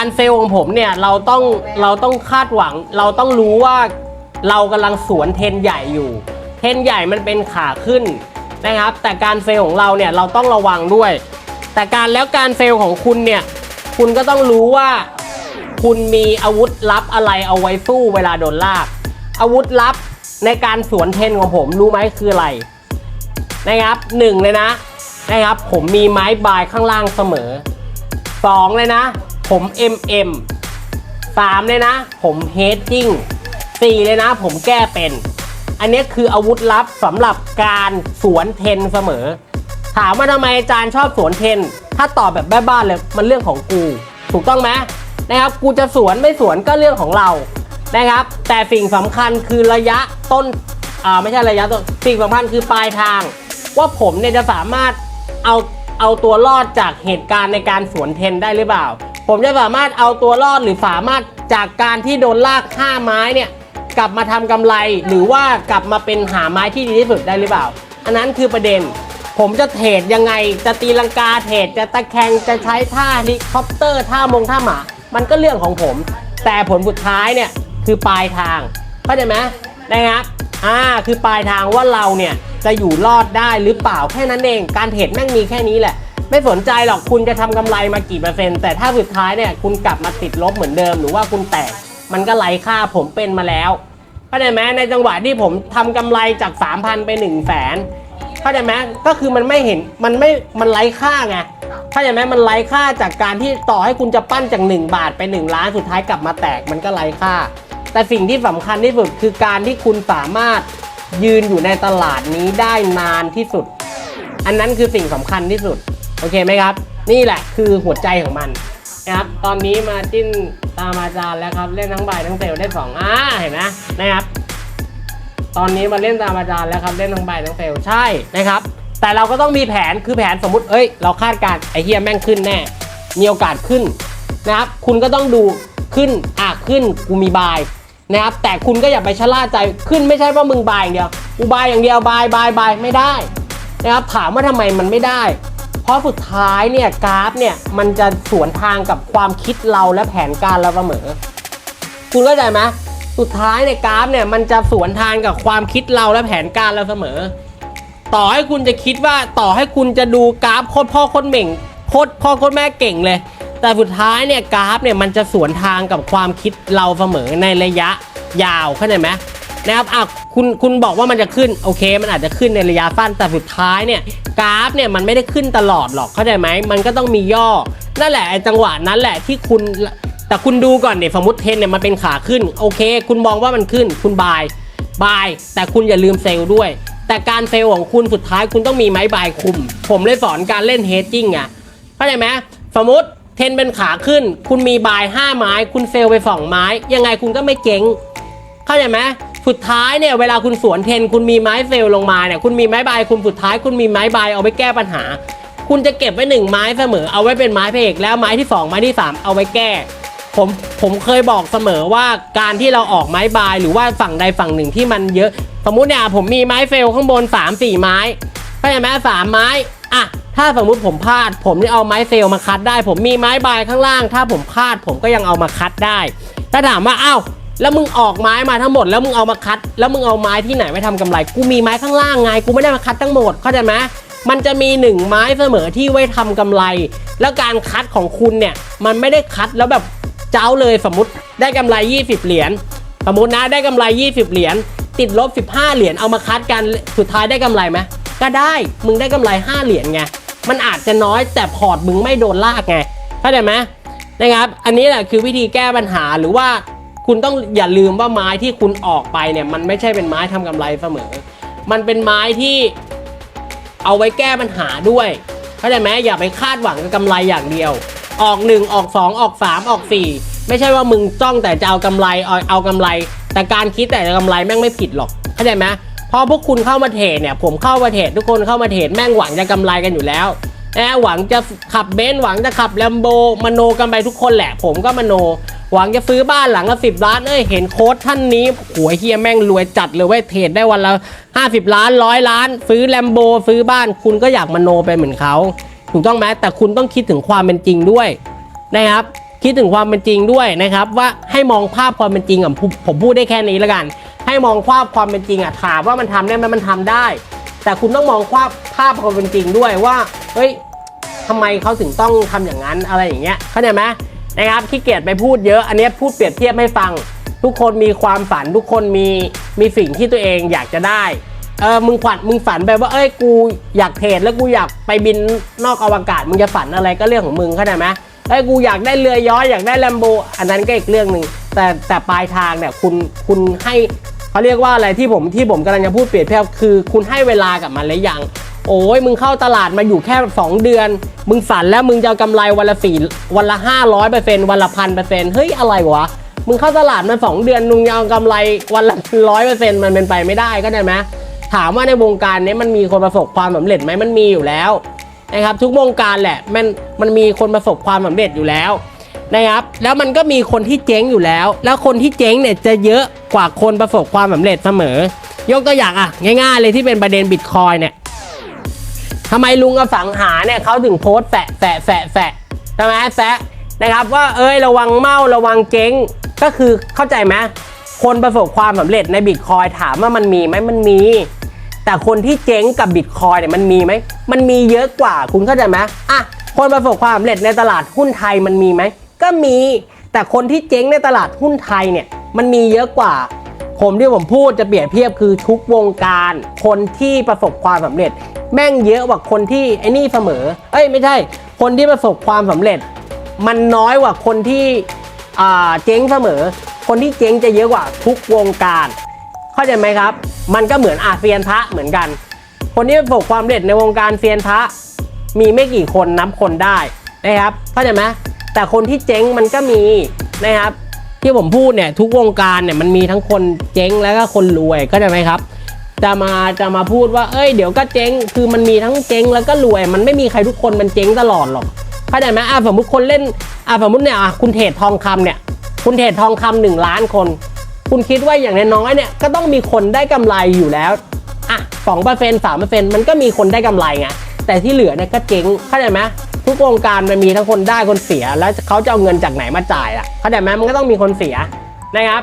การเซลล์ของผมเนี่ยเราต้องเราต้องคาดหวัง เราต้องรู้ว่าเรากำลังสวนเทรนใหญ่อยู่ เทรนใหญ่มันเป็นขาขึ้นนะครับ แต่การเซลล์ของเราเนี่ยเราต้องระวังด้วย แต่การแล้วการเซลล์ของคุณเนี่ยคุณก็ต้องรู้ว่า คุณมีอาวุธลับอะไรเอาไว้สู้เวลาโดนลาก อาวุธลับในการสวนเทรนของผมรู้ไหมคืออะไรนะครับหนึ่งเลยนะนะครับผมมีไม้บายข้างล่างเสมอสองเลยนะ ผม MM สามเลยนะ ผมเฮดจิ้งสี่เลยนะ ผมแก้เป็น อันนี้คืออาวุธลับสำหรับการสวนเทนเสมอ ถามว่าทำไมอาจารย์ชอบสวนเทน ถ้าตอบแบบบ้านๆเลยมันเรื่องของกู ถูกต้องไหมนะครับ กูจะสวนไม่สวนก็เรื่องของเรานะครับ แต่สิ่งสำคัญคือระยะต้นอ่าไม่ใช่ระยะต้นสิ่งสำคัญคือปลายทาง ว่าผมเนี่ยจะสามารถเอาเอาตัวรอดจากเหตุการณ์ในการสวนเทนได้หรือเปล่า ผมจะสามารถเอาตัวรอดหรือสามารถจากการที่โดนลากห้าไม้เนี่ยกลับมาทำกำไรหรือว่ากลับมาเป็นหาไม้ที่ดีที่สุดได้หรือเปล่า อันนั้นคือประเด็น ผมจะเทรดยังไงจะตีลังกาเทรดจะตะแคงจะใช้ท่าเฮลิคอปเตอร์ท่ามงท่าหมา มันก็เรื่องของผม แต่ผลสุดท้ายเนี่ยคือปลายทางเข้าใจไหมนะครับอ่าคือปลายทางว่าเราเนี่ยจะอยู่รอดได้หรือเปล่าแค่นั้นเอง การเทรดแม่งมีแค่นี้แหละ ไม่สนใจหรอกคุณจะทำกำไรมากี่เปอร์เซ็นต์แต่ถ้าสุดท้ายเนี่ยคุณกลับมาติดลบเหมือนเดิม หรือว่าคุณแตกมันก็ไร้ค่าผมเป็นมาแล้วเข้าใจไหมในจังหวะที่ผมทำกำไรจาก 3,000 ไป 1 0 0 0 0แสนเข้าใจไหมก็คือมันไม่เห็นมันไม่มันไร้ค่าไงเข้าใจไหมมันไร้ค่าจากการที่ต่อให้คุณจะปั้นจาก 1 บาทไป 1 ล้านสุดท้ายกลับมาแตกมันก็ไร้ค่า แต่สิ่งที่สำคัญที่สุดคือการที่คุณสามารถยืนอยู่ในตลาดนี้ได้นานที่สุด อันนั้นคือสิ่งสำคัญที่สุด โอเคไหมครับ นี่แหละคือหัวใจของมันนะครับตอนนี้มาจิ้นตามอาจารย์แล้วครับเล่นทั้งใบทั้งเซลลได้สองอ่าเห็นไหมนะครับ ตอนนี้มาเล่นตามอาจารย์แล้วครับเล่นทั้งใบทั้งเซลลใช่นะครับ แต่เราก็ต้องมีแผนคือแผนสมมติเอ้ย เราคาดการไอเฮียแม่งขึ้นแน่มีโอกาสขึ้นนะครับ คุณก็ต้องดูขึ้นอะขึ้นกูมีบายนะครับแต่คุณก็อย่าไปชะล่าใจขึ้นไม่ใช่ว่ามึงบายอย่างเดียวกูบายอย่างเดียวบายบายบายไม่ได้นะครับถามว่าทำไมมันไม่ได้ เพราะสุดท้ายเนี่ยกราฟเนี่ยมันจะสวนทางกับความคิดเราและแผนการเราเสมอ คุณเข้าใจไหมสุดท้ายในกราฟเนี่ยมันจะสวนทางกับความคิดเราและแผนการเราเสมอ ต่อให้คุณจะคิดว่าต่อให้คุณจะดูกราฟโคตรพ่อโคตรเหม่งโคตรพ่อโคตรแม่เก่งเลย แต่สุดท้ายเนี่ยกราฟเนี่ยมันจะสวนทางกับความคิดเราเสมอในระยะยาวเข้าใจไหม นะครับอะคุณคุณบอกว่ามันจะขึ้นโอเค มันอาจจะขึ้นในระยะสั้นแต่สุดท้ายเนี่ยกราฟเนี่ยมันไม่ได้ขึ้นตลอดหรอกเข้าใจไหมมันก็ต้องมีย่อ นั่นแหละไอ้จังหวะนั้นแหละที่คุณแต่คุณดูก่อนเนี่ยสมมติเทนเนี่ยมันเป็นขาขึ้นโอเค คุณมองว่ามันขึ้น คุณบายบาย แต่คุณอย่าลืมเซลล์ด้วย แต่การเซลล์ของคุณสุดท้ายคุณต้องมีไม้บายคุม ผมเลยสอนการเล่นเฮดจิ้งอะเข้าใจไหมสมมติเทนเป็นขาขึ้น คุณมีบาย 5 ไม้ คุณเซลล์ไปสองไม้ ยังไงคุณก็ไม่เจ๊งเข้าใจไหม สุดท้ายเนี่ยเวลาคุณสวนเทน คุณมีไม้เซลลงมาเนี่ยคุณมีไม้ใบคุณสุดท้าย คุณมีไม้ใบเอาไปแก้ปัญหา คุณจะเก็บไว้หนึ่งไม้เสมอ เอาไว้เป็นไม้พระเอกแล้วไม้ที่สองไม้ที่สามเอาไว้แก้ ผมผมเคยบอกเสมอว่าการที่เราออกไม้บายหรือว่าฝั่งใดฝั่งหนึ่งที่มันเยอะ สมมุติเนี่ยผมมีไม้เฟลข้างบน 3 4 ไม้เข้าใจไหมสามไม้อะถ้าสมมุติผมพลาด ผมนี่เอาไม้เฟลมาคัดได้ ผมมีไม้บายข้างล่าง ถ้าผมพลาดผมก็ยังเอามาคัดได้ถ้าถามว่าอ้าว แล้วมึงออกไม้มาทั้งหมด แล้วมึงเอามาคัด แล้วมึงเอาไม้ที่ไหนไว้ทำกำไร กูมีไม้ข้างล่างไง กูไม่ได้มาคัดทั้งหมด เข้าใจไหมมันจะมีหนึ่งไม้เสมอที่ไว้ทำกำไร แล้วการคัดของคุณเนี่ย มันไม่ได้คัดแล้วแบบเจ้าเลยสมมติได้กำไร 20 เหรียญ สมมตินะได้กำไร 20 เหรียญ ติดลบ 15 เหรียญเอามาคัดกัน สุดท้ายได้กำไรไหมก็ได้ มึงได้กำไร 5 เหรียญไง มันอาจจะน้อยแต่พอร์ตมึงไม่โดนลากไง เข้าใจไหมนะครับ อันนี้แหละคือวิธีแก้ปัญหาหรือว่า คุณต้องอย่าลืมว่าไม้ที่คุณออกไปเนี่ยมันไม่ใช่เป็นไม้ทำกำไรเสมอ มันเป็นไม้ที่เอาไว้แก้ปัญหาด้วยเข้าใจไหมอย่าไปคาดหวังกับกำไรอย่างเดียว ออก 1 ออก 2 ออก 3 ออก 4 ไม่ใช่ว่ามึงจ้องแต่จะเอากำไรเอาเอากำไร แต่การคิดแต่จะกำไรแม่งไม่ผิดหรอกเข้าใจไหมพอพวกคุณเข้ามาเทรดเนี่ยผมเข้ามาเทรดทุกคนเข้ามาเทรดแม่งหวังจะกำไรกันอยู่แล้วนะหวังจะขับเบนซ์หวังจะขับแลมโบมโนกันไปทุกคนแหละ ผมก็มโน หวังจะซื้อบ้านหลังละสิบล้านเอ้ยเห็นโค้ดท่านนี้หัวเฮียแม่งรวยจัดเลยเว้ยเทรดได้วันละ50ล้านร้อยล้าน ซื้อแลมโบซื้อบ้าน คุณก็อยากมโนไปเหมือนเขาถูกต้องไหมแต่คุณต้องคิดถึงความเป็นจริงด้วยนะครับคิดถึงความเป็นจริงด้วยนะครับ ว่าให้มองภาพความเป็นจริงอะผมผมพูดได้แค่นี้แล้วกัน ให้มองภาพความเป็นจริงอะถามว่ามันทำได้ไหมมันทำได้ แต่คุณต้องมองภาพภาพความเป็นจริงด้วยว่าเฮ้ยทำไมเขาถึงต้องทำอย่างนั้นอะไรอย่างเงี้ยเข้าใจไหม นะครับขี้เกียจไปพูดเยอะอันนี้พูดเปรียบเทียบให้ฟัง ทุกคนมีความฝันทุกคนมีมีสิ่งที่ตัวเองอยากจะได้เออมึงฝันมึงฝันไปว่าเอ้ยกูอยากเทรดแล้วกูอยากไปบินนอกอวกาศมึงจะฝันอะไรก็เรื่องของมึงเข้าใจไหมเอ้ยกูอยากได้เรือย้อยอยากได้แลมโบอันนั้นก็อีกเรื่องหนึ่งแต่แต่ปลายทางเนี่ยคุณคุณให้เขาเรียกว่าอะไรที่ผมที่ผมกำลังจะพูดเปรียบเทียบคือ คุณให้เวลากับมันหรือยัง โอ้ยมึงเข้าตลาดมาอยู่แค่ 2 เดือน มึงฝันแล้วมึงจะกำไรวันละสี่วันละห้าร้อยเปอร์เซ็นต์วันละพันเปอร์เซ็นต์เฮ้ยอะไรวะมึงเข้าตลาดมาสองเดือนมึงจะเอากำไรวันละร้อยเปอร์เซ็นต์มันเป็นไปไม่ได้ก็ได้ไหมถามว่าในวงการนี้มันมีคนประสบความสำเร็จไหมมันมีอยู่แล้วนะครับทุกวงการแหละมันมันมีคนประสบความสำเร็จอยู่แล้วนะครับแล้วมันก็มีคนที่เจ๊งอยู่แล้ว แล้วคนที่เจ๊งเนี่ยจะเยอะกว่าคนประสบความสำเร็จเสมอ ยกตัวอย่างอะง่ายๆเลยที่เป็นประเด็นบิตคอยเนี่ย ทำไมลุงอสังหาเนี่ยเขาถึงโพสแฝะแฝะแฝะแฝะใช่ไหมแฝะนะครับว่าเอ้ยระวังเมาระวังเจ๊งก็คือเข้าใจไหมคนประสบความสำเร็จในบิตคอยถามว่ามันมีไหมมันมี แต่คนที่เจ๊งกับบิตคอยเนี่ยมันมีไหมมันมีเยอะกว่าคุณเข้าใจไหมอะคนประสบความสำเร็จในตลาดหุ้นไทยมันมีไหมก็มี แต่คนที่เจ๊งในตลาดหุ้นไทยเนี่ยมันมีเยอะกว่า ผมที่ผมพูดจะเปรียบเทียบคือทุกวงการ คนที่ประสบความสำเร็จ แม่งเยอะกว่าคนที่ไอ้นี่เสมอ เอ้ยไม่ใช่ คนที่ประสบความสำเร็จ มันน้อยกว่าคนที่อ่าเจ๊งเสมอ คนที่เจ๊งจะเยอะกว่าทุกวงการ เข้าใจไหมครับ มันก็เหมือนอาเซียนพระเหมือนกัน คนที่ประสบความสำเร็จในวงการเซียนพระมีไม่กี่คนนับคนได้นะครับ เข้าใจไหมแต่คนที่เจ๊งมันก็มีนะครับ ที่ผมพูดเนี่ยทุกวงการเนี่ยมันมีทั้งคนเจ๊งแล้วก็คนรวยเข้าใจไหมครับ จะมาจะมาพูดว่า เอ้ยเดี๋ยวก็เจ๊งคือมันมีทั้งเจ๊งแล้วก็รวย มันไม่มีใครทุกคนมันเจ๊งตลอดหรอกเข้าใจไหมอะสมมติคนเล่นอะสมมติเนี่ยอะคุณเทรดทองคำเนี่ย คุณเทรดทองคำหนึ่งล้านคน คุณคิดว่าอย่างน้อยเนี่ยก็ต้องมีคนได้กำไรอยู่แล้วอะสองเปอร์เซ็นต์สามเปอร์เซ็นต์มันก็มีคนได้กำไรไงแต่ที่เหลือเนี่ยก็เจ๊งเข้าใจไหม ทุกวงการมันมีทั้งคนได้คนเสีย แล้วเขาจะเอาเงินจากไหนมาจ่ายอะเข้าใจไหมมันก็ต้องมีคนเสียนะครับ